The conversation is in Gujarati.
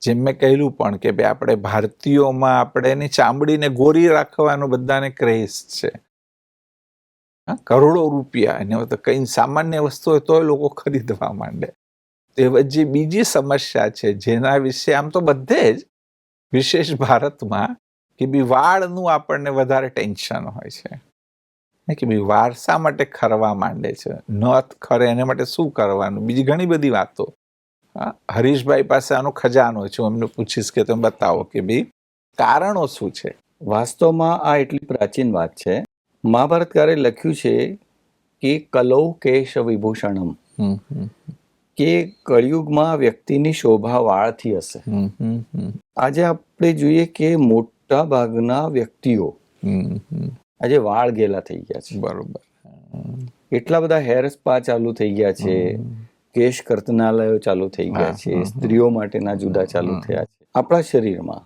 જેમ મેં કહેલું પણ કે ભાઈ આપણે ભારતીયોમાં આપણે એની ચામડીને ગોરી રાખવાનો બધાને ક્રેઝ છે. કરોડો રૂપિયા એને તો કઈ સામાન્ય વસ્તુ હોય તોય લોકો ખરીદવા માંડે. તે જે બીજી સમસ્યા છે, જેના વિશે આમ તો બધે જ વિશેષ ભારતમાં કે બી વાળનું આપણને વધારે ટેન્શન હોય છે. કે વાળ શા માટે ખરવા માંડે છે? નથ ખરે, એને માટે શું કરવાનું? બીજી ઘણી બધી વાતો. હરીશભાઈ પાસે આનો ખજાનો છે હું એમને પૂછીશ કે તમે બતાવો કે ભાઈ કારણો શું છે? વાસ્તવમાં આ એટલી પ્રાચીન વાત છે. મહાભારતકારે લખ્યું છે કે કલૌ કેશ વિભૂષણમ. કે કળિયુગમાં વ્યક્તિની શોભા વાળથી હશે. આજે આપણે જોઈએ કે મોટા ભાગના વ્યક્તિઓ. આજે વાળ ગેલા થઈ ગયા છે. બરોબર. એટલા બધા હેર સ્પા ચાલુ થઈ ગયા છે. કેશ કર્તનાલયો ચાલુ થઈ ગયા છે. સ્ત્રીઓ માટેના જુદા ચાલુ થયા છે આપણા શરીરમાં.